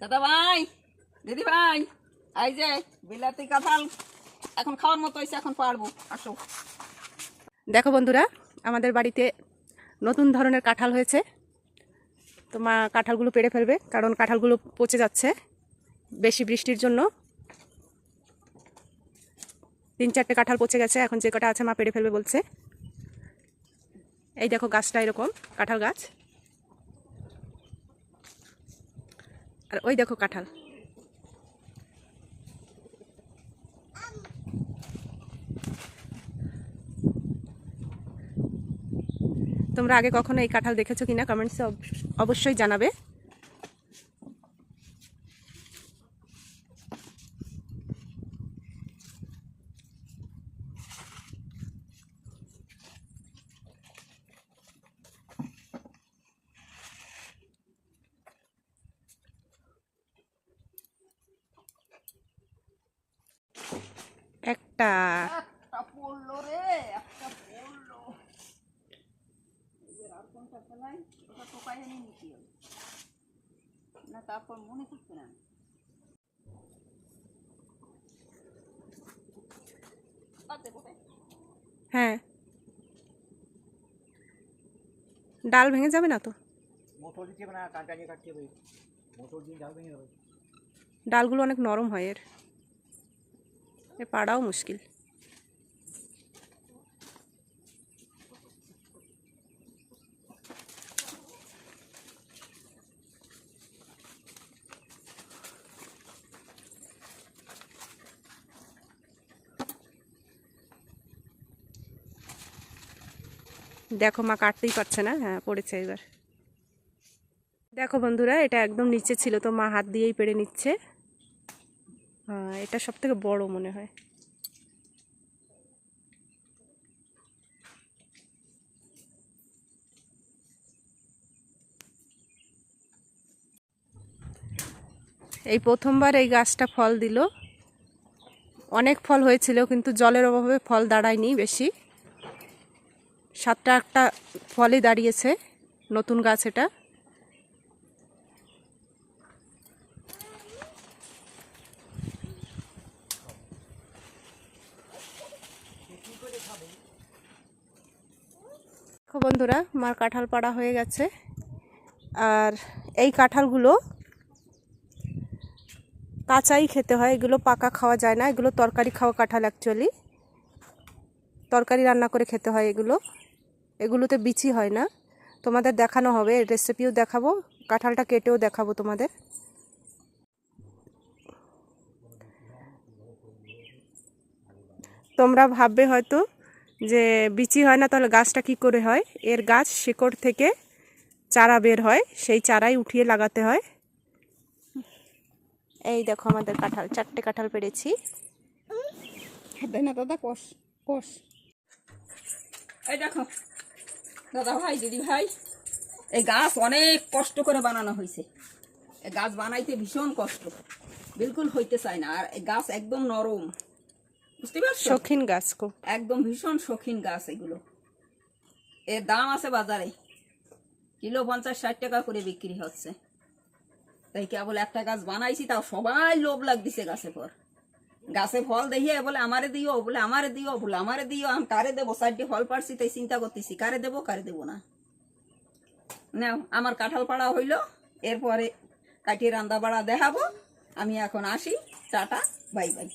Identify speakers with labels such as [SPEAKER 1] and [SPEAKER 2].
[SPEAKER 1] দাদা ভাই, দিদি ভাই, এই যে বিলাতি কাঁঠাল এখন খাওয়ার মতো হয়েছে, এখন পারব, আসো।
[SPEAKER 2] দেখো বন্ধুরা, আমাদের বাড়িতে নতুন ধরনের কাঁঠাল হয়েছে। তো মা কাঁঠালগুলো পেড়ে ফেলবে, কারণ কাঁঠালগুলো পচে যাচ্ছে বেশি বৃষ্টির জন্য। তিন চারটে কাঁঠাল পচে গেছে, এখন যে কটা আছে মা পেড়ে ফেলবে বলছে। এই দেখো গাছটা এরকম, কাঁঠাল গাছ। আর ওই দেখো কাঁঠাল। তোমরা আগে কখনো এই কাঁঠাল দেখেছ কিনা? কমেন্টসে অবশ্যই জানাবে। একটা।
[SPEAKER 1] একটা পড়ল রে একটা পড়ল। আর কোনটা ফেলাই ওটা টোকাই এনে নিতে না তারপর মনে না?
[SPEAKER 2] হ্যাঁ। ডাল ভেঙে যাবে না তো? ডালগুলো অনেক নরম হয় এর। পাড়াও মুশকিল। দেখো মা কাটতেই পারছে না? হ্যাঁ পড়েছে এবার। দেখো বন্ধুরা, এটা একদম নিচে ছিল, তো মা হাত দিয়েই পেড়ে নিচ্ছে। এটা সব থেকে বড় মনে হয়। এই প্রথমবার এই গাছটা ফল দিল। অনেক ফল হয়েছিল, কিন্তু জলের অভাবে ফল দাঁড়ায়নি বেশি। সাতটা আটটা ফলই দাঁড়িয়েছে, নতুন গাছ এটা। বন্ধুরা মার কাঁঠাল পাড়া হয়ে গেছে। আর এই কাঁঠালগুলো কাঁচাই খেতে হয়, এগুলো পাকা খাওয়া যায় না, এগুলো তরকারি খাওয়া কাঁঠাল অ্যাকচুয়ালি তরকারি রান্না করে খেতে হয় এগুলো। এগুলোতে বিচি হয় না। তোমাদের দেখানো হবে রেসিপিও দেখাবো, কাঁঠালটা কেটেও দেখাবো তোমাদের। তোমরা ভাববে হয়তো যে বিচি হয় না, তাহলে গাছটা কি করে হয়? এর গাছ শিকড় থেকে চারা বের হয়, সেই চারাই উঠিয়ে লাগাতে হয়। এই দেখো আমাদের কাঁঠাল, চারটে কাঁঠাল পেরেছি।
[SPEAKER 1] দাদা, কষ কষ। এই দেখো, দাদা ভাই, দিদি ভাই, এই গাছ অনেক কষ্ট করে বানানো হয়েছে। এই গাছ বানাইতে ভীষণ কষ্ট, বিলকুল হইতে চায় না। আর গাছ একদম নরম। বুঝতে পারছ?
[SPEAKER 2] শৌখিন গাছ কো।
[SPEAKER 1] একদম ভীষণ শৌখিন গাছ এগুলো। এর দাম আছে বাজারে। কিলো পঞ্চাশ ষাট টাকা করে বিক্রি হচ্ছে। তাই কেবল একটা গাছ বানাইছি তাও সবাই লোভ লাগতেছে গাছে পর। গাছে ফল দেখিয়ে বলে আমারে দিও। বলে আমারে দিও। বলে আমারে দিও। আমি কারে দেবো? চারটে ফল পারছি তাই চিন্তা করতেছি কারে দেবো কারে দেবো না? নাও আমার কাঁঠাল পাড়া হইল। এরপরে কাটিয়ে রান্দা বাড়া দেখাবো। আমি এখন আসি। Tata bye bye.